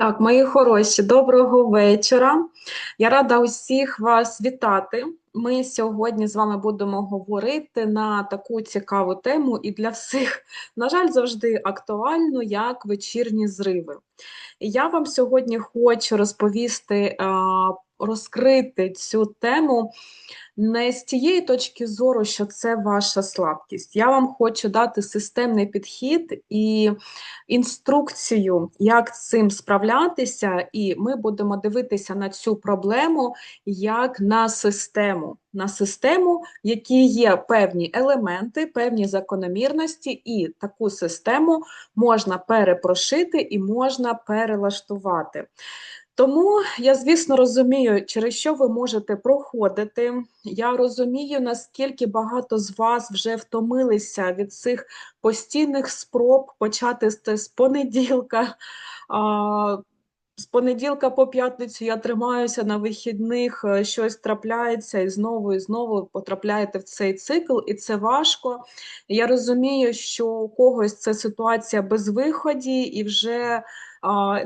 Так, мої хороші, доброго вечора. Я рада усіх вас вітати. Ми сьогодні з вами будемо говорити на таку цікаву тему і для всіх, на жаль, завжди актуальну, як вечірні зриви. Я вам сьогодні хочу розповісти, розкрити цю тему не з тієї точки зору, що це ваша слабкість. Я вам хочу дати системний підхід і інструкцію, як цим справлятися, і ми будемо дивитися на цю проблему як на систему, на систему, в якій є певні елементи, певні закономірності, і таку систему можна перепрошити і можна перелаштувати. Тому я, звісно, розумію, через що ви можете проходити. Я розумію, наскільки багато з вас вже втомилися від цих постійних спроб почати з понеділка. З понеділка по п'ятницю я тримаюся на вихідних, е, щось трапляється і знову і знову потрапляєте в цей цикл, і це важко. Я розумію, що у когось це ситуація без виході, і вже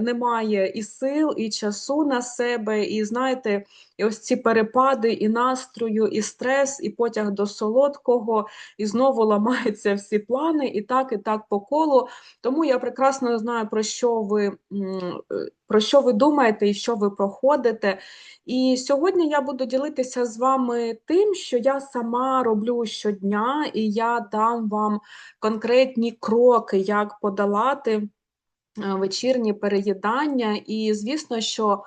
немає і сил, і часу на себе, і знаєте, і ось ці перепади, і настрою, і стрес, і потяг до солодкого, і знову ламаються всі плани, і так, і так по колу. Тому я прекрасно знаю, про що ви, про що ви думаєте і що ви проходите. І сьогодні я буду ділитися з вами тим, що я сама роблю щодня, і я дам вам конкретні кроки, як подолати. Е, вечірні переїдання, і звісно, що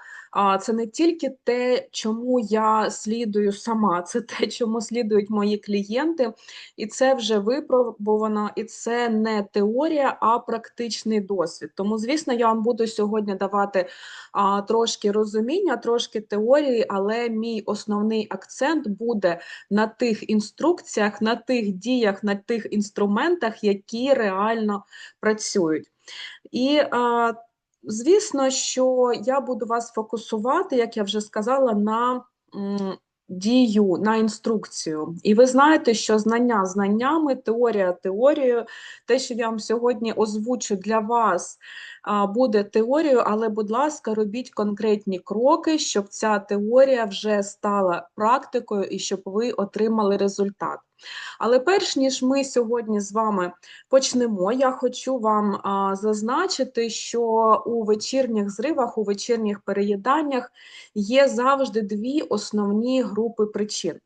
це не тільки те, чому я слідую сама, це те, чому слідують мої клієнти, і це вже випробовано, і це не теорія, а практичний досвід. Тому, звісно, я вам буду сьогодні давати а, трошки розуміння, трошки теорії, але мій основний акцент буде на тих інструкціях, на тих діях, на тих інструментах, які реально працюють. І звісно, що я буду вас фокусувати, як я вже сказала, на дію, на інструкцію. І ви знаєте, що знання знаннями, теорія теорією, те, що я вам сьогодні озвучу для вас, буде теорією, але, будь ласка, робіть конкретні кроки, щоб ця теорія вже стала практикою і щоб ви отримали результат. Але перш ніж ми сьогодні з вами почнемо, я хочу вам а, зазначити, що у вечірніх зривах, у вечірніх переїданнях є завжди дві основні групи причин.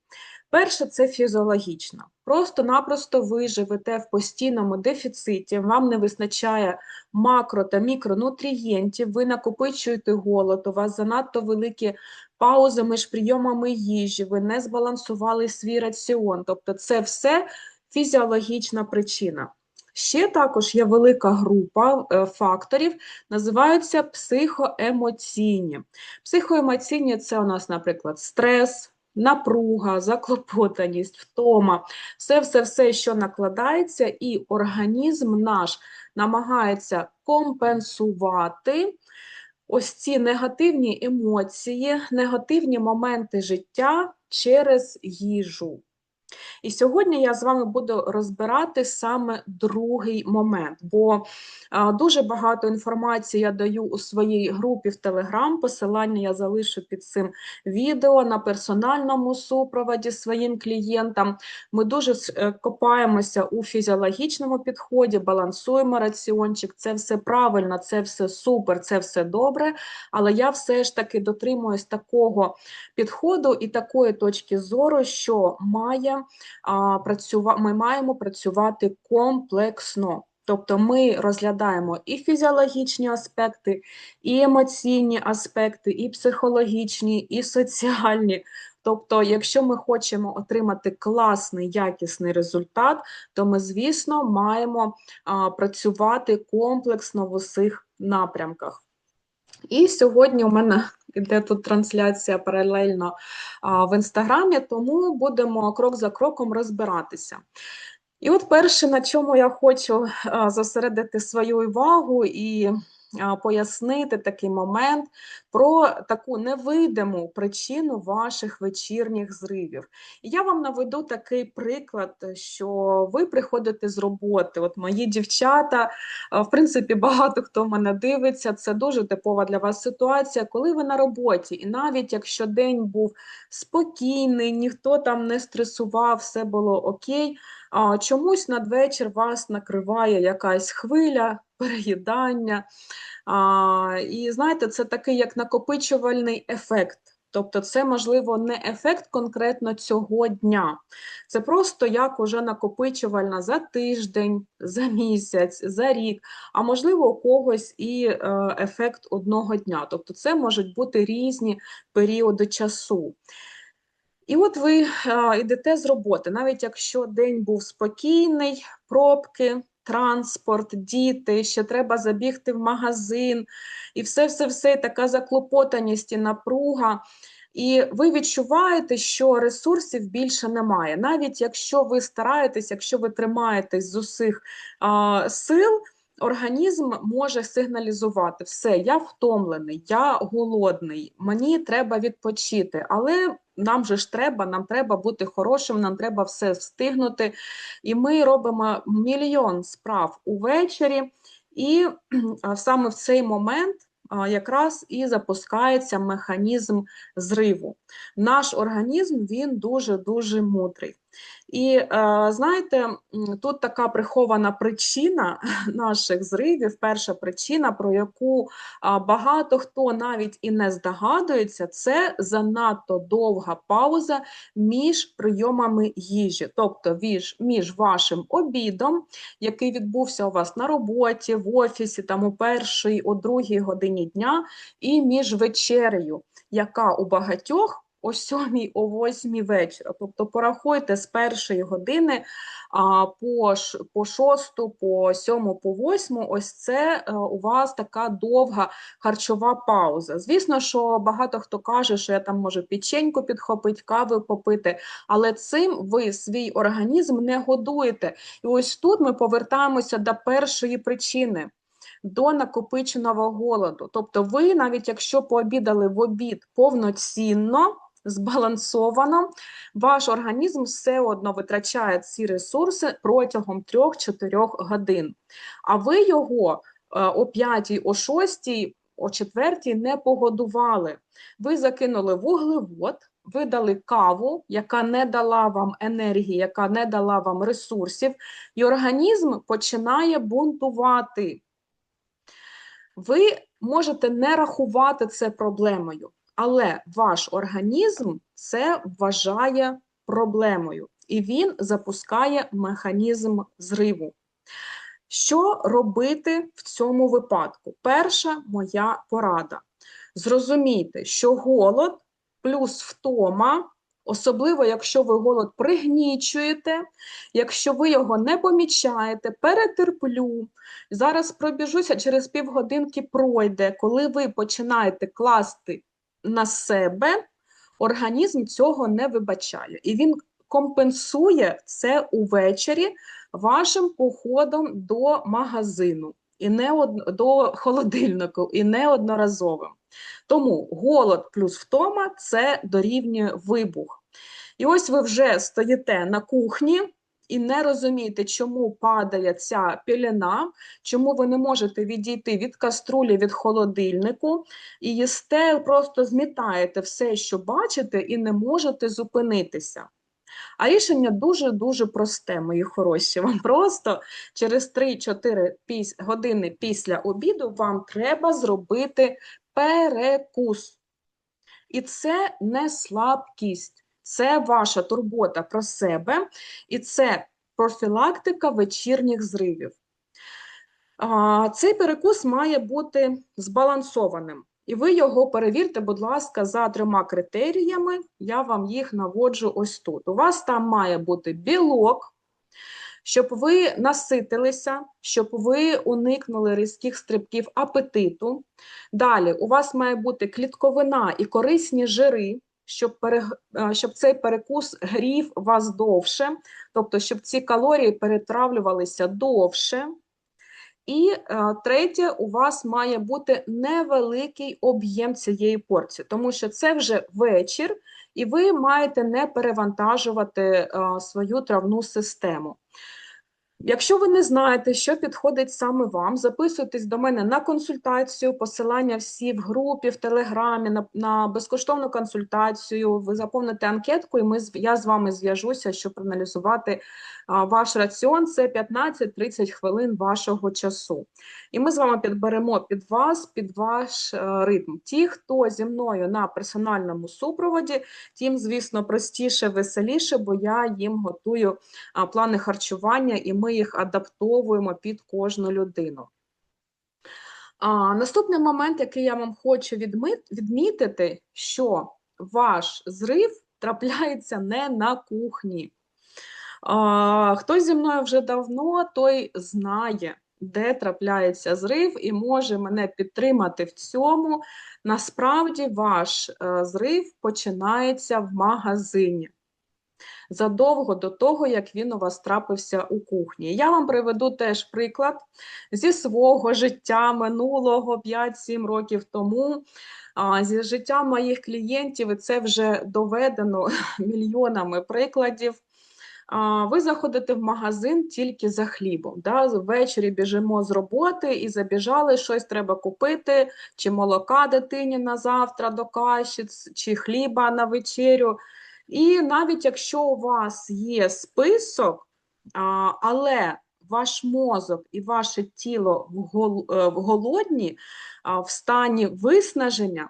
Перше, це фізіологічна. Просто-напросто ви живете в постійному дефіциті, вам не вистачає макро та мікронутрієнтів, ви накопичуєте голод, у вас занадто великі паузи між прийомами їжі, ви не збалансували свій раціон. Тобто, це все фізіологічна причина. Ще також є велика група е, факторів, називаються психоемоційні. Психоемоційні це у нас, наприклад, стрес, напруга, заклопотаність, втома, все-все-все, що накладається, і організм наш намагається компенсувати ось ці негативні емоції, негативні моменти життя через їжу. І сьогодні я з вами буду розбирати саме другий момент, бо дуже багато інформації я даю у своїй групі в Телеграм. Посилання я залишу під цим відео на персональному супроводі своїм клієнтам. Ми дуже е, копаємося у фізіологічному підході, балансуємо раціончик. Це все правильно, це все супер, це все добре. Але я все ж таки дотримуюсь такого підходу і такої точки зору, що має ми маємо працювати комплексно. Тобто ми розглядаємо і фізіологічні аспекти, і емоційні аспекти, і психологічні, і соціальні. Тобто, якщо ми хочемо отримати класний, якісний результат, то ми, звісно, маємо а, працювати комплексно в усіх напрямках. І сьогодні у мене іде тут трансляція паралельно а, в інстаграмі, тому будемо крок за кроком розбиратися. І от перше, на чому я хочу а, зосередити свою увагу і пояснити такий момент про таку невидиму причину ваших вечірніх зривів. І я вам наведу такий приклад, що ви приходите з роботи. От мої дівчата, в принципі, багато хто мене дивиться, це дуже типова для вас ситуація, коли ви на роботі, і навіть якщо день був спокійний, ніхто там не стресував, все було окей. А чомусь надвечір вас накриває якась хвиля, переїдання. А, І знаєте, це такий як накопичувальний ефект. Тобто, це, можливо, не ефект конкретно цього дня. Це просто як уже накопичувальна за тиждень, за місяць, за рік, а можливо, у когось і е, ефект одного дня. Тобто, це можуть бути різні періоди часу. І от ви а, йдете з роботи, навіть якщо день був спокійний, пробки, транспорт, діти, ще треба забігти в магазин, і все-все-все, така заклопотаність і напруга. І ви відчуваєте, що ресурсів більше немає. Навіть якщо ви стараєтесь, якщо ви тримаєтесь з усіх а, сил, організм може сигналізувати: все, я втомлений, я голодний, мені треба відпочити. Але нам же ж треба, нам треба бути хорошим, нам треба все встигнути. І ми робимо мільйон справ увечері, і саме в цей момент. Якраз і запускається механізм зриву. Наш організм він дуже-дуже мудрий. І знаєте, тут така прихована причина наших зривів. Перша причина, про яку багато хто навіть і не здогадується, це занадто довга пауза між прийомами їжі, тобто між, між вашим обідом, який відбувся у вас на роботі, в офісі, там у першій, о другій годині дня, і між вечерею, яка у багатьох о сьомій, о восьмій вечора. Тобто порахуйте з першої години а, по по шосту, по сьому, по восьму, ось це е, у вас така довга харчова пауза. Звісно, що багато хто каже, що я там можу печеньку підхопити, кави попити, але цим ви свій організм не годуєте. І ось тут ми повертаємося до першої причини. До накопиченого голоду. Тобто, ви, навіть якщо пообідали в обід повноцінно, збалансовано, ваш організм все одно витрачає ці ресурси протягом 3-4 годин. А ви його е, о 5, о 6, о 4 не погодували. Ви закинули вуглевод, ви дали каву, яка не дала вам енергії, яка не дала вам ресурсів, і організм починає бунтувати. Ви можете не рахувати це проблемою але ваш організм це вважає проблемою, і він запускає механізм зриву. Що робити в цьому випадку? Перша моя порада. Зрозумійте, що голод плюс втома, особливо, якщо ви голод пригнічуєте, якщо ви його не помічаєте, перетерплю. Зараз пробіжуся через півгодинки пройде, коли ви починаєте класти на себе, організм цього не вибачає. І він компенсує це увечері вашим походом до магазину, і не од... до холодильнику, і неодноразовим. Тому голод плюс втома це дорівнює вибух. І ось ви вже стоїте на кухні і не розумієте, чому падає ця пілена, чому ви не можете відійти від каструлі від холодильнику, і їсте, просто змітаєте все, що бачите, і не можете зупинитися. А рішення дуже-дуже просте, мої хороші. Вам просто через 3-4 години після обіду вам треба зробити перекус. І це не слабкість. Це ваша турбота про себе, і це профілактика вечірніх зривів. Цей перекус має бути збалансованим. І ви його перевірте, будь ласка, за трьома критеріями. Я вам їх наводжу ось тут. У вас там має бути білок, щоб ви наситилися, щоб ви уникнули різких стрибків апетиту. Далі, у вас має бути клітковина і корисні жири щоб пере, щоб цей перекус грів вас довше, тобто, щоб ці калорії перетравлювалися довше. І е, третє, у вас має бути невеликий об'єм цієї порції, тому що це вже вечір, і ви маєте не перевантажувати е, свою травну систему. Якщо ви не знаєте, що підходить саме вам, записуйтесь до мене на консультацію, посилання всі в групі, в телеграмі, на на безкоштовну консультацію. Ви заповните анкетку, і ми я з вами зв'яжуся, щоб проаналізувати ваш раціон. Це 15-30 хвилин вашого часу. І ми з вами підберемо під вас, під ваш е, ритм. Ті, хто зі мною на персональному супроводі, тим, звісно, простіше, веселіше, бо я їм готую плани харчування і ми їх адаптовуємо під кожну людину. А, Наступний момент, який я вам хочу відмітити, що ваш зрив трапляється не на кухні. А, Хтось зі мною вже давно, той знає, де трапляється зрив, і може мене підтримати в цьому. Насправді, ваш е, зрив починається в магазині задовго до того, як він у вас трапився у кухні. Я вам приведу теж приклад зі свого життя минулого 5-7 років тому. Зі життя моїх клієнтів, і це вже доведено мільйонами прикладів. Ви заходите в магазин тільки за хлібом. Да? Ввечері біжимо з роботи і забіжали, щось треба купити, чи молока дитині на завтра до каші, чи хліба на вечерю. І навіть якщо у вас є список, але ваш мозок і ваше тіло в е, голодні, в стані виснаження,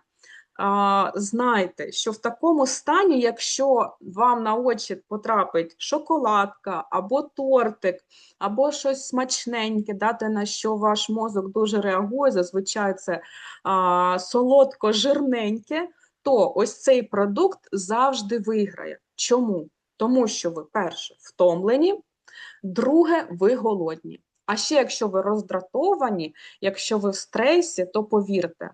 знайте, що в такому стані, якщо вам на очі потрапить шоколадка або тортик, або щось смачненьке, дати на що ваш мозок дуже реагує, зазвичай це солодко-жирненьке то ось цей продукт завжди виграє. Чому? Тому що ви, перше, втомлені, друге, ви голодні. А ще якщо ви роздратовані, якщо ви в стресі, то повірте,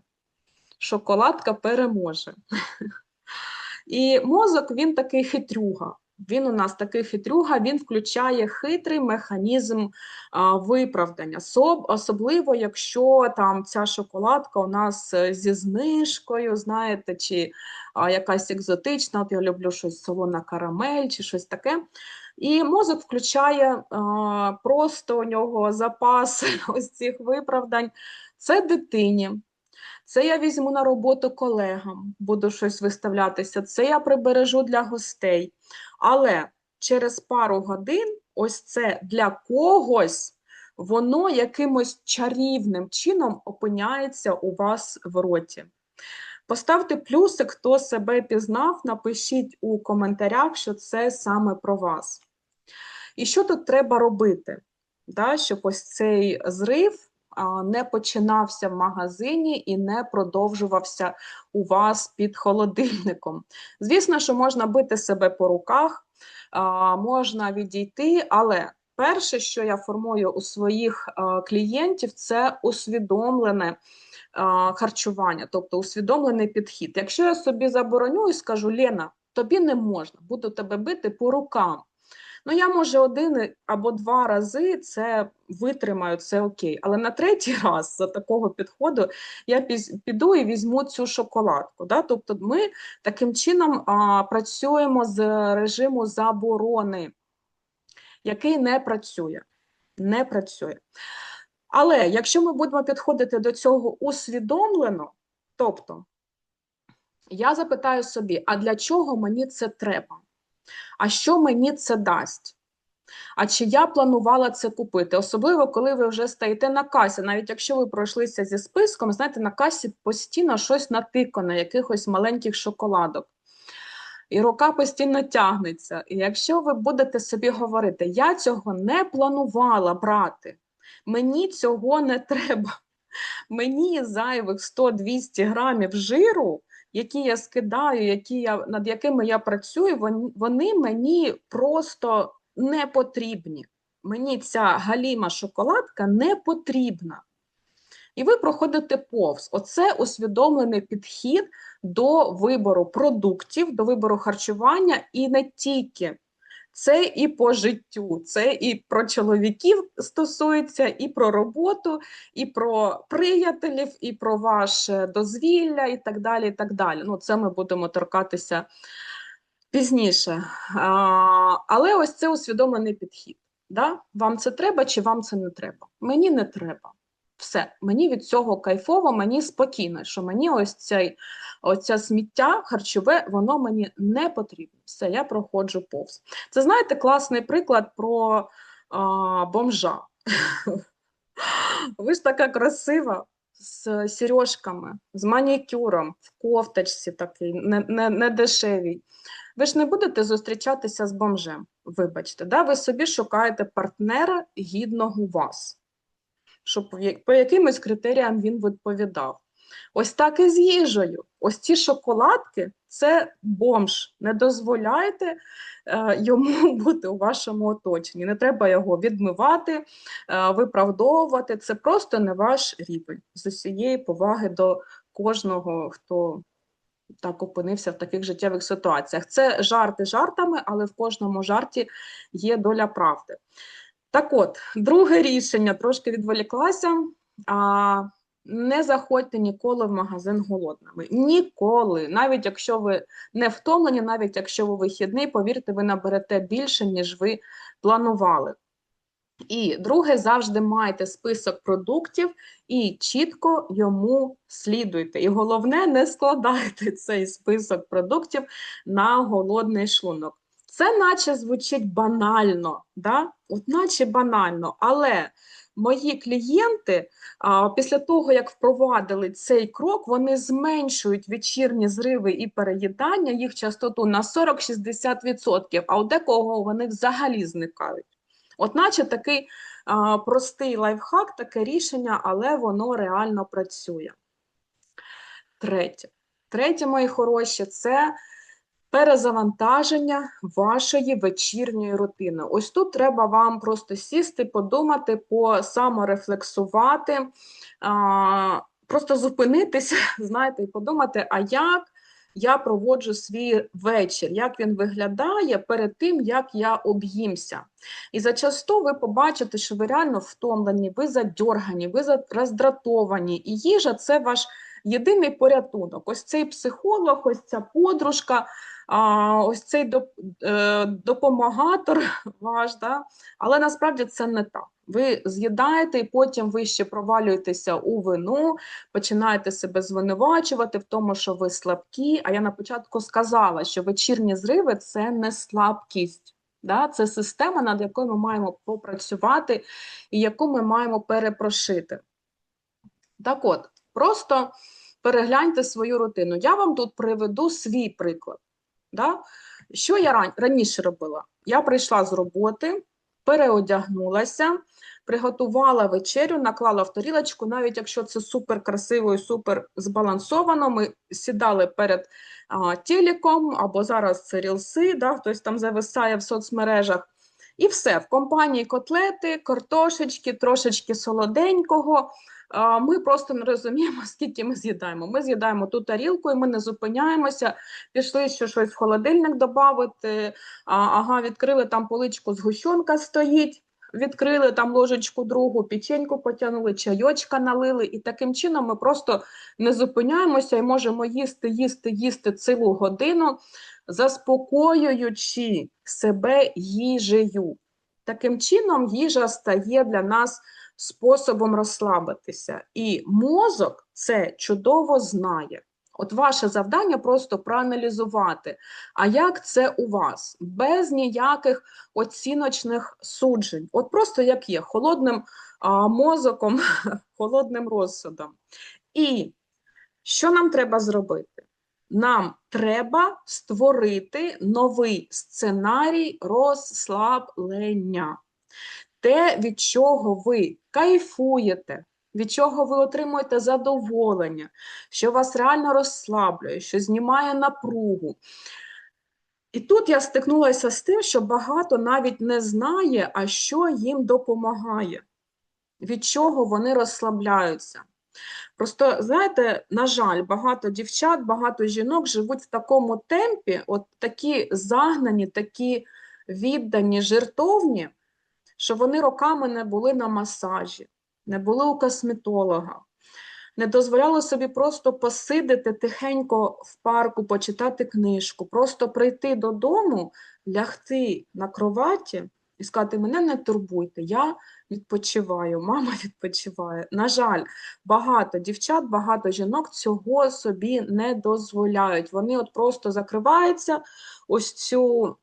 шоколадка переможе. І мозок він такий хитрюга. Він у нас такий хитрюга, він включає хитрий механізм а, виправдання. Соб, особливо, якщо там ця шоколадка у нас е, зі знижкою, знаєте, чи а, якась екзотична, от я люблю щось солона карамель, чи щось таке. І мозок включає а, просто у нього запас ось цих виправдань. Це дитині. Це я візьму на роботу колегам, буду щось виставлятися, це я прибережу для гостей. Але через пару годин ось це для когось, воно якимось чарівним чином опиняється у вас в роті. Поставте плюсик, хто себе пізнав, напишіть у коментарях, що це саме про вас. І що тут треба робити, да, щоб ось цей зрив не починався в магазині і не продовжувався у вас під холодильником. Звісно, що можна бити себе по руках, можна відійти, але перше, що я формую у своїх клієнтів, це усвідомлене. Харчування, тобто усвідомлений підхід. Якщо я собі забороню і скажу, Лена, тобі не можна, буду тебе бити по рукам. Ну, я може один або два рази це витримаю, це окей. Але на третій раз за такого підходу я піду і візьму цю шоколадку. Да? Тобто ми таким чином а, працюємо з режиму заборони, який не працює. Не працює. Але якщо ми будемо підходити до цього усвідомлено, тобто я запитаю собі, а для чого мені це треба? А що мені це дасть? А чи я планувала це купити? Особливо, коли ви вже стоїте на касі, навіть якщо ви пройшлися зі списком, знаєте, на касі постійно щось натикано, якихось маленьких шоколадок. І рука постійно тягнеться. І якщо ви будете собі говорити, я цього не планувала брати, мені цього не треба, мені зайвих 100-200 грамів жиру які я скидаю, які я, над якими я працюю, вони, вони мені просто не потрібні. Мені ця галіма шоколадка не потрібна. І ви проходите повз. Оце усвідомлений підхід до вибору продуктів, до вибору харчування і не тільки. Це і по життю, це і про чоловіків стосується, і про роботу, і про приятелів, і про ваше дозвілля, і так далі. і так далі. Ну, Це ми будемо торкатися пізніше. А, Але ось це усвідомлений підхід. Да? Вам це треба чи вам це не треба? Мені не треба. Все, мені від цього кайфово, мені спокійно, що мені ось цей, оця сміття харчове, воно мені не потрібно. Все, я проходжу повз. Це знаєте, класний приклад про а, бомжа. Ви ж така красива з сережками, з манікюром, в кофточці такий, не, не, не дешевій. Ви ж не будете зустрічатися з бомжем, вибачте, да? ви собі шукаєте партнера гідного вас щоб по якимось критеріям він відповідав. Ось так і з їжею. Ось ці шоколадки це бомж. Не дозволяйте е, йому бути у вашому оточенні. Не треба його відмивати, е, виправдовувати. Це просто не ваш рівень з усієї поваги до кожного, хто так опинився в таких життєвих ситуаціях. Це жарти жартами, але в кожному жарті є доля правди. Так от, друге рішення трошки відволіклася. А, Не заходьте ніколи в магазин голодними. Ніколи. Навіть якщо ви не втомлені, навіть якщо ви вихідний, повірте, ви наберете більше, ніж ви планували. І друге, завжди майте список продуктів і чітко йому слідуйте. І головне, не складайте цей список продуктів на голодний шлунок. Це наче звучить банально, да? от наче банально, але мої клієнти а, після того, як впровадили цей крок, вони зменшують вечірні зриви і переїдання, їх частоту на 40-60%, а у декого вони взагалі зникають. От наче такий а, простий лайфхак, таке рішення, але воно реально працює. Третє. Третє, мої хороші, це перезавантаження вашої вечірньої рутини. Ось тут треба вам просто сісти, подумати, посаморефлексувати, просто зупинитися, знаєте, і подумати, а як я проводжу свій вечір, як він виглядає перед тим, як я об'їмся. І зачасту ви побачите, що ви реально втомлені, ви задьоргані, ви роздратовані, і їжа це ваш єдиний порятунок. Ось цей психолог, ось ця подружка а, ось цей е, допомагатор ваш, да? але насправді це не так. Ви з'їдаєте і потім ви ще провалюєтеся у вину, починаєте себе звинувачувати в тому, що ви слабкі. А я на початку сказала, що вечірні зриви це не слабкість. Да? Це система, над якою ми маємо попрацювати і яку ми маємо перепрошити. Так от, просто перегляньте свою рутину. Я вам тут приведу свій приклад. Да? Що я раніше робила? Я прийшла з роботи, переодягнулася, приготувала вечерю, наклала в тарілочку, навіть якщо це супер красиво і супер збалансовано, ми сідали перед а, телеком, або зараз це рілси, да, хтось там зависає в соцмережах. І все, в компанії котлети, картошечки, трошечки солоденького. Ми просто не розуміємо, скільки ми з'їдаємо. Ми з'їдаємо ту тарілку, і ми не зупиняємося. Пішли ще щось в холодильник додати. Ага, відкрили там поличку згущенка стоїть. Відкрили там ложечку другу, печеньку потягнули, чайочка налили, і таким чином ми просто не зупиняємося і можемо їсти, їсти, їсти цілу годину, заспокоюючи себе їжею. Таким чином, їжа стає для нас способом розслабитися. І мозок це чудово знає. От ваше завдання просто проаналізувати, а як це у вас, без ніяких оціночних суджень. От просто як є, холодним а, мозоком, холодним розсудом. І що нам треба зробити? Нам треба створити новий сценарій розслаблення те, від чого ви кайфуєте, від чого ви отримуєте задоволення, що вас реально розслаблює, що знімає напругу. І тут я стикнулася з тим, що багато навіть не знає, а що їм допомагає, від чого вони розслабляються. Просто, знаєте, на жаль, багато дівчат, багато жінок живуть в такому темпі, от такі загнані, такі віддані, жертовні, що вони роками не були на масажі, не були у косметолога, не дозволяли собі просто посидити тихенько в парку, почитати книжку, просто прийти додому, лягти на кроваті і сказати: мене не турбуйте, я відпочиваю, мама відпочиває. На жаль, багато дівчат, багато жінок цього собі не дозволяють. Вони от просто закриваються ось цю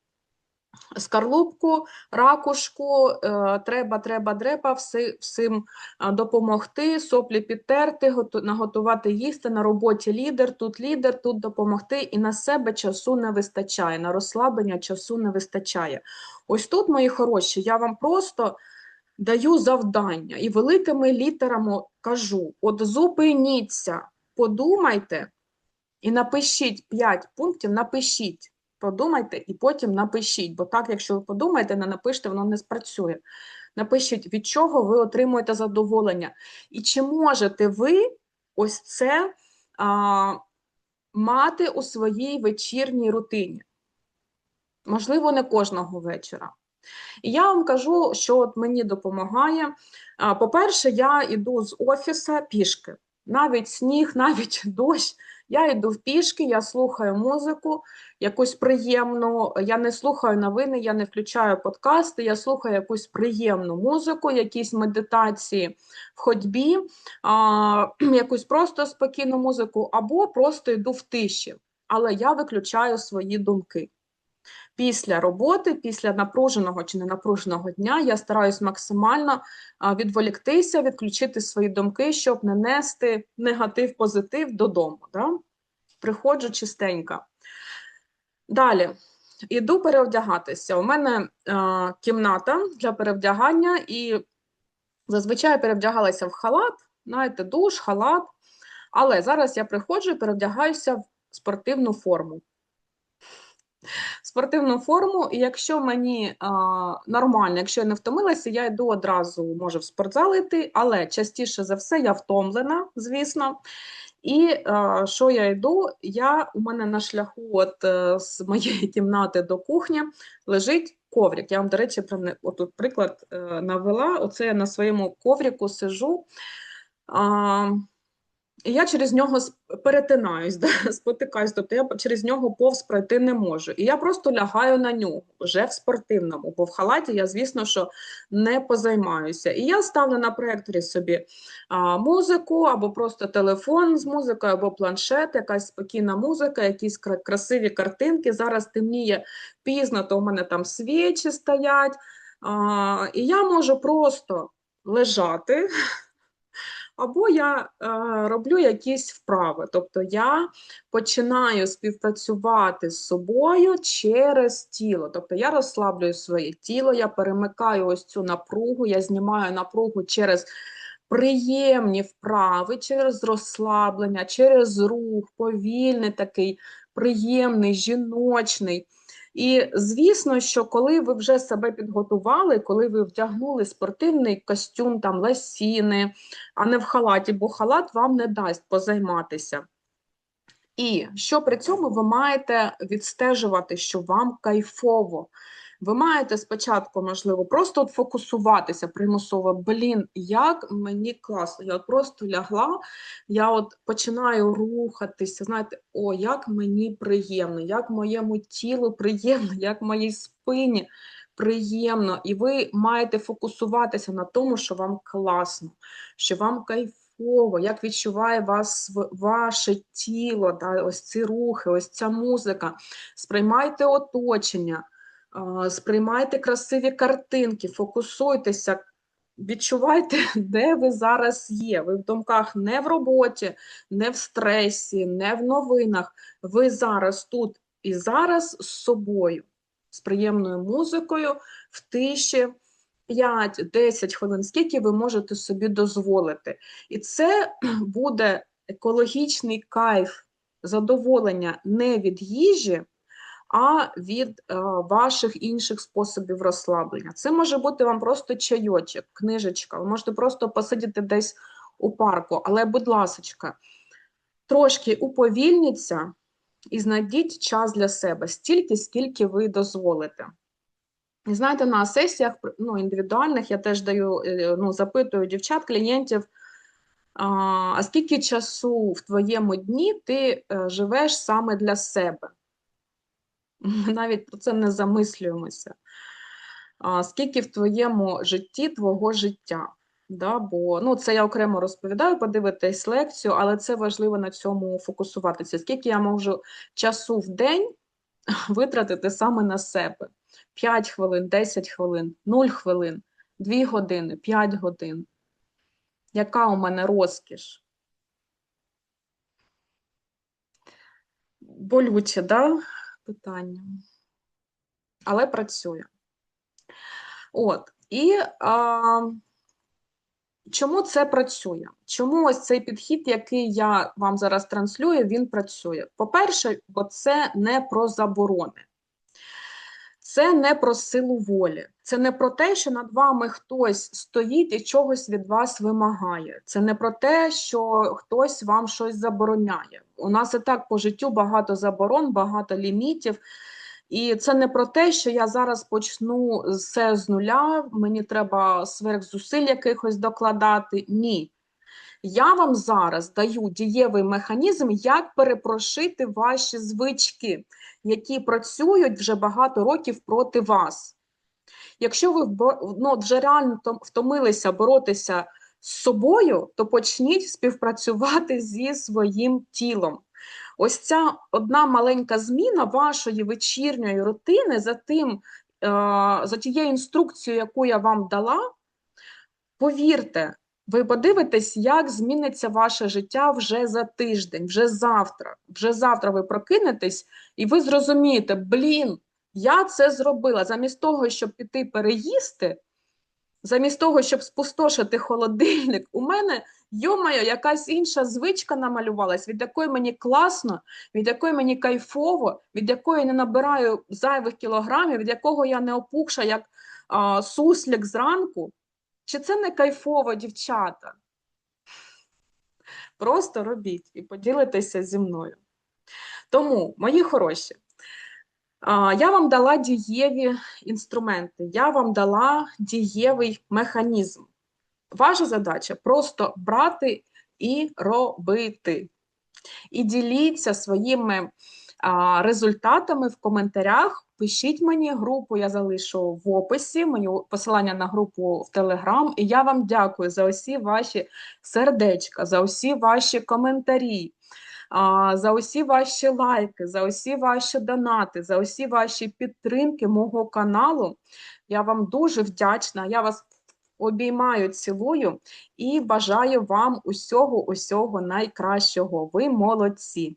скарлупку, ракушку, е, треба, треба, треба всім е, допомогти, соплі підтерти, наготувати їсти, на роботі лідер, тут лідер, тут допомогти, і на себе часу не вистачає, на розслаблення часу не вистачає. Ось тут, мої хороші, я вам просто даю завдання і великими літерами кажу: от зупиніться, подумайте і напишіть 5 пунктів, напишіть. Подумайте і потім напишіть, бо так, якщо ви подумаєте, не напишете, воно не спрацює. Напишіть, від чого ви отримуєте задоволення. І чи можете ви ось це а, мати у своїй вечірній рутині? Можливо, не кожного вечора. І я вам кажу, що от мені допомагає. По-перше, я йду з офіса пішки. Навіть сніг, навіть дощ. Я йду в пішки, я слухаю музику, якусь приємну. Я не слухаю новини, я не включаю подкасти, я слухаю якусь приємну музику, якісь медитації в ходьбі, а, якусь просто спокійну музику, або просто йду в тиші. Але я виключаю свої думки. Після роботи, після напруженого чи ненапруженого дня я стараюсь максимально відволіктися, відключити свої думки, щоб не нести негатив, позитив додому. Да? Приходжу чистенька. Далі іду перевдягатися. У мене е, кімната для перевдягання, і зазвичай перевдягалася в халат, знаєте, душ, халат. Але зараз я приходжу і перевдягаюся в спортивну форму спортивну форму, і якщо мені а, нормально, якщо я не втомилася, я йду одразу, може, в спортзал йти, але частіше за все я втомлена, звісно. І а, що я йду? Я у мене на шляху, от е, з моєї кімнати до кухні, лежить коврик. Я вам, до речі, отут приклад е, навела. Оце я на своєму коврику сижу. А, і я через нього перетинаюсь, да, спотикаюсь, тобто я через нього повз пройти не можу. І я просто лягаю на нього вже в спортивному, бо в халаті я, звісно, що не позаймаюся. І я ставлю на проєкторі собі а, музику, або просто телефон з музикою, або планшет, якась спокійна музика, якісь красиві картинки. Зараз темніє пізно, то у мене там свічі стоять. А, І я можу просто лежати. Або я е, роблю якісь вправи, тобто я починаю співпрацювати з собою через тіло. Тобто я розслаблюю своє тіло, я перемикаю ось цю напругу, я знімаю напругу через приємні вправи, через розслаблення, через рух, повільний такий, приємний, жіночний. І звісно, що коли ви вже себе підготували, коли ви вдягнули спортивний костюм, там ласіни, а не в халаті, бо халат вам не дасть позайматися. І що при цьому ви маєте відстежувати, що вам кайфово. Ви маєте спочатку, можливо, просто от фокусуватися примусово. Блін, як мені класно. Я от просто лягла, я от починаю рухатися. Знаєте, о, як мені приємно, як моєму тілу приємно, як моїй спині приємно. І ви маєте фокусуватися на тому, що вам класно, що вам кайфово. Як відчуває вас ваше тіло, да, ось ці рухи, ось ця музика. Сприймайте оточення сприймайте красиві картинки, фокусуйтеся, відчувайте, де ви зараз є. Ви в думках не в роботі, не в стресі, не в новинах. Ви зараз тут і зараз з собою, з приємною музикою, в тиші. 5-10 хвилин, скільки ви можете собі дозволити. І це буде екологічний кайф, задоволення не від їжі, а від е, ваших інших способів розслаблення. Це може бути вам просто чайочок, книжечка, ви можете просто посидіти десь у парку, але, будь ласка, трошки уповільніться і знайдіть час для себе стільки, скільки ви дозволите. І знаєте, на сесіях ну, індивідуальних я теж даю, е, ну, запитую дівчат, клієнтів, а, скільки часу в твоєму дні ти е, живеш саме для себе? Ми навіть про це не замислюємося. А, скільки в твоєму житті твого життя? Да, бо ну, це я окремо розповідаю, подивитись лекцію, але це важливо на цьому фокусуватися. Скільки я можу часу в день витратити саме на себе? 5 хвилин, 10 хвилин, 0 хвилин, 2 години, 5 годин. Яка у мене розкіш? Болюче, да? Питання. Але працює. От. І а, чому це працює? Чому ось цей підхід, який я вам зараз транслюю, він працює? По-перше, бо це не про заборони. Це не про силу волі, це не про те, що над вами хтось стоїть і чогось від вас вимагає. Це не про те, що хтось вам щось забороняє. У нас і так по життю багато заборон, багато лімітів. І це не про те, що я зараз почну все з нуля, мені треба сверхзусиль якихось докладати. Ні. Я вам зараз даю дієвий механізм, як перепрошити ваші звички, які працюють вже багато років проти вас. Якщо ви ну, вже реально втомилися боротися з собою, то почніть співпрацювати зі своїм тілом. Ось ця одна маленька зміна вашої вечірньої рутини за тим, е, за тією інструкцією, яку я вам дала, повірте, ви подивитесь, як зміниться ваше життя вже за тиждень, вже завтра. Вже завтра ви прокинетесь, і ви зрозумієте, блін, я це зробила. Замість того, щоб піти переїсти, замість того, щоб спустошити холодильник, у мене, йомаю, якась інша звичка намалювалась, від якої мені класно, від якої мені кайфово, від якої я не набираю зайвих кілограмів, від якого я не опухша, як а, суслік зранку. Чи це не кайфово, дівчата? Просто робіть і поділитеся зі мною. Тому, мої хороші, я вам дала дієві інструменти, я вам дала дієвий механізм. Ваша задача просто брати і робити. І діліться своїми результатами в коментарях. Пишіть мені групу, я залишу в описі, мені посилання на групу в Телеграм. І я вам дякую за усі ваші сердечка, за усі ваші коментарі, за усі ваші лайки, за усі ваші донати, за усі ваші підтримки мого каналу. Я вам дуже вдячна. Я вас обіймаю, цілую і бажаю вам усього, усього найкращого. Ви молодці.